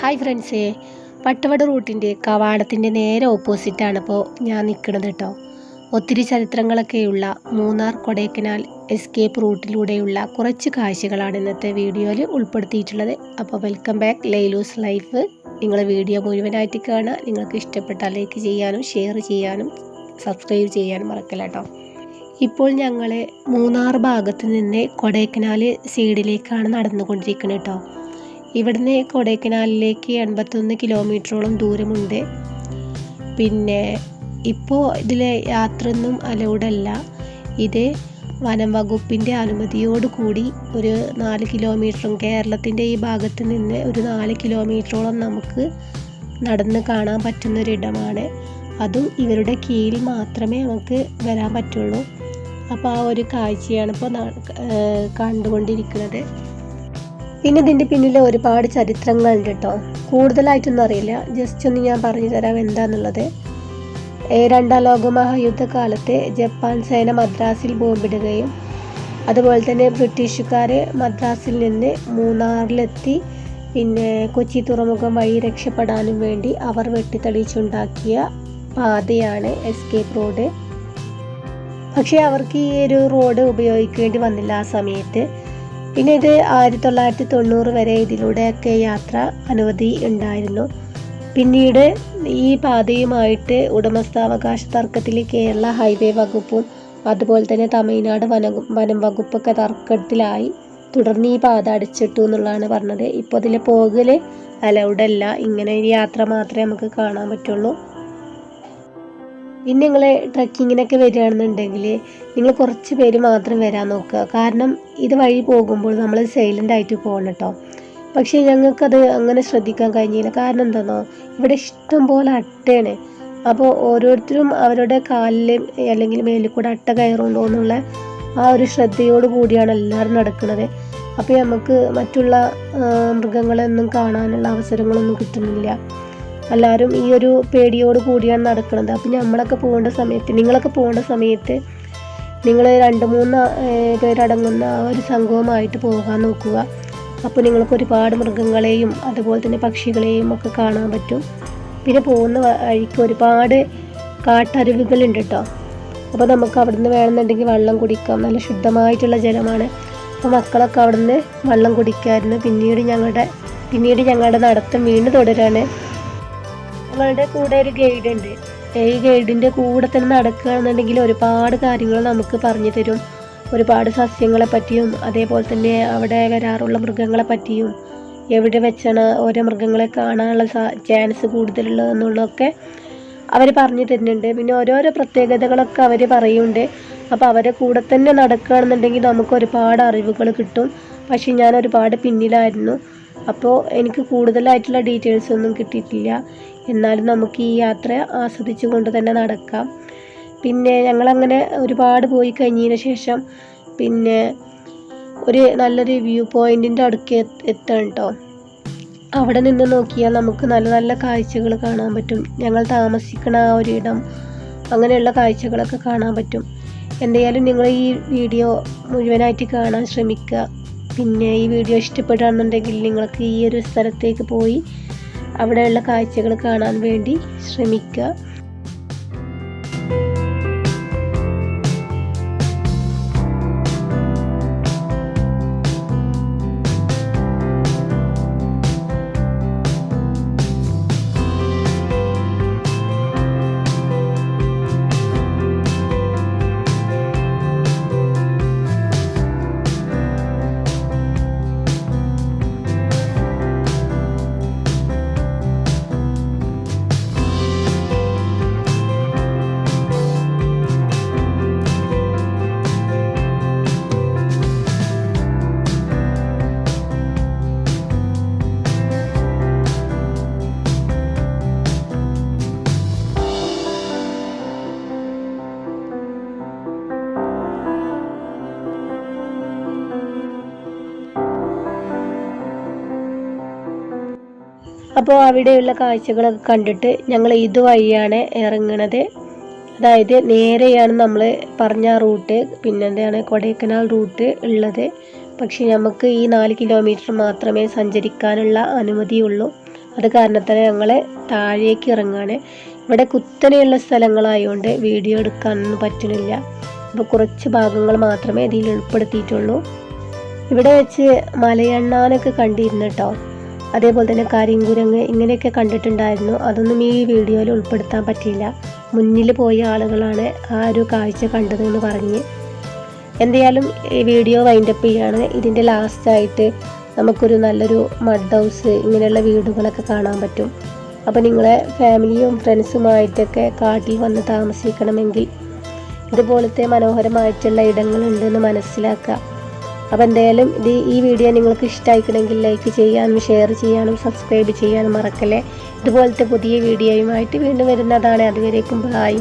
Hi ഫ്രണ്ട്സേ പട്ടുവട റൂട്ടിന്റെ കവാടത്തിന്റെ നേരെ ഓപ്പോസിറ്റാണ് ഇപ്പോൾ ഞാൻ നിൽക്കുന്നത് കേട്ടോ ഒത്തിരി ചരിത്രങ്ങളൊക്കെയുള്ള മൂന്നാർ കൊടൈക്കനാൽ എസ്കേപ്പ് റൂട്ടിലൂടെയുള്ള കുറച്ച് കാഴ്ചകളാണ് ഇന്നത്തെ വീഡിയോയിൽ ഉൾപ്പെടുത്തിയിട്ടുള്ളത്. അപ്പോൾ വെൽക്കം ബാക്ക് ലൈലൂസ് ലൈഫ് നിങ്ങൾ വീഡിയോ മുഴുവനായിട്ട് കാണുക. നിങ്ങൾക്ക് ഇഷ്ടപ്പെട്ടാൽ ലൈക്ക് ചെയ്യാനും ഷെയർ ചെയ്യാനും സബ്സ്ക്രൈബ് ചെയ്യാനും മറക്കില്ല കേട്ടോ ഇപ്പോൾ ഞങ്ങൾ മൂന്നാർ ഭാഗത്ത് നിന്ന് കൊടൈക്കനാൽ സൈഡിലേക്കാണ് നടന്നുകൊണ്ടിരിക്കുന്നത് കേട്ടോ ഇവിടുന്ന് കൊടൈക്കനാലിലേക്ക് എൺപത്തൊന്ന് കിലോമീറ്ററോളം ദൂരമുണ്ട്. പിന്നെ ഇപ്പോൾ ഇതിലെ യാത്രയൊന്നും അലൗഡ് അല്ല. ഇത് വനം വകുപ്പിന്റെ അനുമതിയോട് കൂടി ഒരു നാല് കിലോമീറ്ററും കേരളത്തിന്റെ ഈ ഭാഗത്ത് നിന്ന് ഒരു നാല് കിലോമീറ്ററോളം നമുക്ക് നടന്ന് കാണാൻ പറ്റുന്നൊരിടമാണ്. അതും ഇവരുടെ കീഴിൽ മാത്രമേ നമുക്ക് വരാൻ പറ്റുള്ളൂ. അപ്പോൾ ആ ഒരു കാഴ്ചയാണ് ഇപ്പോൾ കണ്ടുകൊണ്ടിരിക്കുന്നത്. പിന്നെ ഇതിന്റെ പിന്നിൽ ഒരുപാട് ചരിത്രങ്ങളുണ്ട് കേട്ടോ കൂടുതലായിട്ടൊന്നും അറിയില്ല. ജസ്റ്റ് ഒന്ന് ഞാൻ പറഞ്ഞു തരാം എന്താണെന്നുള്ളത് രണ്ടാം ലോകമഹായുദ്ധകാലത്ത് ജപ്പാൻ സേന മദ്രാസിൽ ബോംബിടുകയും അതുപോലെ തന്നെ ബ്രിട്ടീഷുകാർ മദ്രാസിൽ നിന്ന് മൂന്നാറിലെത്തി പിന്നെ കൊച്ചി തുറമുഖം വഴി രക്ഷപ്പെടാനും വേണ്ടി അവർ വെട്ടിത്തെളിച്ചുണ്ടാക്കിയ പാതയാണ് എസ്കേപ്പ് റോഡ്. പക്ഷേ അവർക്ക് ഈ ഒരു റോഡ് ഉപയോഗിക്കേണ്ടി വന്നില്ല ആ സമയത്ത്. പിന്നെ ഇത് ആയിരത്തി തൊള്ളായിരത്തി തൊണ്ണൂറ് വരെ ഇതിലൂടെയൊക്കെ യാത്ര അനുമതി ഉണ്ടായിരുന്നു. പിന്നീട് ഈ പാതയുമായിട്ട് ഉടമസ്ഥാവകാശ തർക്കത്തിൽ കേരള ഹൈവേ വകുപ്പും അതുപോലെ തന്നെ തമിഴ്നാട് വന വനം വകുപ്പൊക്കെ തർക്കത്തിലായി. തുടർന്ന് ഈ പാത അടിച്ചിട്ടു എന്നുള്ളതാണ് പറഞ്ഞത്. ഇപ്പോൾ ഇതിൽ പോകൽ അലൗഡല്ല ഇങ്ങനെ ഒരു യാത്ര മാത്രമേ നമുക്ക് കാണാൻ പറ്റുള്ളൂ. പിന്നെ നിങ്ങൾ ട്രക്കിങ്ങിനൊക്കെ വരികയാണെന്നുണ്ടെങ്കിൽ നിങ്ങൾ കുറച്ച് പേര് മാത്രം വരാൻ നോക്കുക. കാരണം ഇത് വഴി പോകുമ്പോൾ നമ്മൾ സൈലന്റ് ആയിട്ട് പോകണം കേട്ടോ. പക്ഷേ ഞങ്ങൾക്കത് അങ്ങനെ ശ്രദ്ധിക്കാൻ കഴിഞ്ഞില്ല. കാരണം എന്താണോ ഇവിടെ ഇഷ്ടം പോലെ അട്ടയാണ്. അപ്പോൾ ഓരോരുത്തരും അവരുടെ കാലിൽ അല്ലെങ്കിൽ മേലിൽ കൂടെ അട്ട കയറുണ്ടോ എന്നുള്ള ആ ഒരു ശ്രദ്ധയോട് കൂടിയാണ് എല്ലാവരും നടക്കുന്നത്. അപ്പോൾ നമുക്ക് മറ്റുള്ള മൃഗങ്ങളെയൊന്നും കാണാനുള്ള അവസരങ്ങളൊന്നും കിട്ടുന്നില്ല. എല്ലാവരും ഈ ഒരു പേടിയോട് കൂടിയാണ് നടക്കുന്നത്. അപ്പം നമ്മളൊക്കെ പോകേണ്ട സമയത്ത് നിങ്ങളൊക്കെ പോകേണ്ട സമയത്ത് നിങ്ങൾ രണ്ട് മൂന്ന് പേരടങ്ങുന്ന ആ ഒരു സംഘവുമായിട്ട് പോകാൻ നോക്കുക. അപ്പോൾ നിങ്ങൾക്ക് ഒരുപാട് മൃഗങ്ങളെയും അതുപോലെ തന്നെ പക്ഷികളെയും ഒക്കെ കാണാൻ പറ്റും. പിന്നെ പോകുന്ന വഴിക്ക് ഒരുപാട് കാട്ടരുവികളുണ്ട് കേട്ടോ അപ്പോൾ നമുക്ക് അവിടുന്ന് വേണമെന്നുണ്ടെങ്കിൽ വെള്ളം കുടിക്കാം. നല്ല ശുദ്ധമായിട്ടുള്ള ജലമാണ്. അപ്പോൾ മക്കളൊക്കെ അവിടുന്ന് വെള്ളം കുടിക്കാമായിരുന്നു പിന്നീട് ഞങ്ങളുടെ പിന്നീട് ഞങ്ങളുടെ നടത്തം വീണ്ടും തുടരാണ്. ഞങ്ങളുടെ കൂടെ ഒരു ഗൈഡ് ഉണ്ട്. ഈ ഗൈഡിന്റെ കൂടെ തന്നെ നടക്കുകയാണെന്നുണ്ടെങ്കിൽ ഒരുപാട് കാര്യങ്ങൾ നമുക്ക് പറഞ്ഞു തരും. ഒരുപാട് സസ്യങ്ങളെ പറ്റിയും അതേപോലെ തന്നെ അവിടെ വരാറുള്ള മൃഗങ്ങളെ പറ്റിയും എവിടെ വെച്ചാണ് ഓരോ മൃഗങ്ങളെ കാണാനുള്ള ചാൻസ് കൂടുതലുള്ളതെന്നുള്ളതൊക്കെ അവർ പറഞ്ഞു തരുന്നുണ്ട്. പിന്നെ ഓരോരോ പ്രത്യേകതകളൊക്കെ അവർ പറയുന്നുണ്ട്. അപ്പോൾ അവരെ കൂടെ തന്നെ നടക്കുകയാണെന്നുണ്ടെങ്കിൽ നമുക്ക് ഒരുപാട് അറിവുകൾ കിട്ടും. പക്ഷേ ഞാൻ ഒരുപാട് പിന്നിലായിരുന്നു. അപ്പോൾ എനിക്ക് കൂടുതലായിട്ടുള്ള ഡീറ്റെയിൽസ് ഒന്നും കിട്ടിയിട്ടില്ല. എന്നാലും നമുക്ക് ഈ യാത്ര ആസ്വദിച്ചു കൊണ്ട് തന്നെ നടക്കാം. പിന്നെ ഞങ്ങളങ്ങനെ ഒരുപാട് പോയി കഴിഞ്ഞതിന് ശേഷം പിന്നെ ഒരു നല്ലൊരു വ്യൂ പോയിന്റിന്റെ അടുക്ക എത്തണം കേട്ടോ അവിടെ നിന്ന് നോക്കിയാൽ നമുക്ക് നല്ല നല്ല കാഴ്ചകൾ കാണാൻ പറ്റും. ഞങ്ങൾ താമസിക്കണ ആ ഒരിടം അങ്ങനെയുള്ള കാഴ്ചകളൊക്കെ കാണാൻ പറ്റും. എന്തായാലും നിങ്ങൾ ഈ വീഡിയോ മുഴുവനായിട്ട് കാണാൻ ശ്രമിക്കുക. പിന്നെ ഈ വീഡിയോ ഇഷ്ടപ്പെടുകയാണെന്നുണ്ടെങ്കിൽ നിങ്ങൾക്ക് ഈ ഒരു സ്ഥലത്തേക്ക് പോയി അവിടെയുള്ള കാഴ്ചകൾ കാണാൻ വേണ്ടി ശ്രമിക്കുക. അപ്പോൾ അവിടെയുള്ള കാഴ്ചകളൊക്കെ കണ്ടിട്ട് ഞങ്ങൾ ഇതുവഴിയാണ് ഇറങ്ങണത്. അതായത് നേരെയാണ് നമ്മൾ പറഞ്ഞ റൂട്ട് പിന്നെ എന്താണ് കൊടൈക്കനാൽ റൂട്ട് ഉള്ളത്. പക്ഷേ നമുക്ക് ഈ നാല് കിലോമീറ്റർ മാത്രമേ സഞ്ചരിക്കാനുള്ള അനുമതിയുള്ളൂ അത് കാരണത്താൽ ഞങ്ങൾ താഴേക്ക് ഇറങ്ങാണ്. ഇവിടെ കുത്തനെയുള്ള സ്ഥലങ്ങളായതുകൊണ്ട് വീഡിയോ എടുക്കാനൊന്നും പറ്റുന്നില്ല. അപ്പോൾ കുറച്ച് ഭാഗങ്ങൾ മാത്രമേ ഇതിൽ ഉൾപ്പെടുത്തിയിട്ടുള്ളൂ. ഇവിടെ വെച്ച് മലയണ്ണാനൊക്കെ കണ്ടിരുന്നു കേട്ടോ. അതേപോലെ തന്നെ കരിങ്കുരങ്ങ് ഇങ്ങനെയൊക്കെ കണ്ടിട്ടുണ്ടായിരുന്നു. അതൊന്നും ഈ വീഡിയോയിൽ ഉൾപ്പെടുത്താൻ പറ്റിയില്ല. മുന്നിൽ പോയ ആളുകളാണ് ആ ഒരു കാഴ്ച കണ്ടതെന്ന് പറഞ്ഞ്. എന്തായാലും ഈ വീഡിയോ വൈൻഡപ്പ് ചെയ്യാണ്. ഇതിന്റെ ലാസ്റ്റായിട്ട് നമുക്കൊരു നല്ലൊരു മഡ് ഹൗസ് ഇങ്ങനെയുള്ള വീടുകളൊക്കെ കാണാൻ പറ്റും. അപ്പോൾ നിങ്ങളെ ഫാമിലിയും ഫ്രണ്ട്സുമായിട്ടൊക്കെ കാട്ടിൽ വന്ന് താമസിക്കണമെങ്കിൽ ഇതുപോലത്തെ മനോഹരമായിട്ടുള്ള ഇടങ്ങളുണ്ടെന്ന് മനസ്സിലാക്കുക. അപ്പോൾ എന്തായാലും ഇത് ഈ വീഡിയോ നിങ്ങൾക്ക് ഇഷ്ടമായിക്കണമെങ്കിൽ ലൈക്ക് ചെയ്യാനും ഷെയർ ചെയ്യാനും സബ്സ്ക്രൈബ് ചെയ്യാനും മറക്കല്ലേ. ഇതുപോലത്തെ പുതിയ വീഡിയോയുമായിട്ട് വീണ്ടും വരുന്നതാണ്. അതുവരേക്കും ബായ്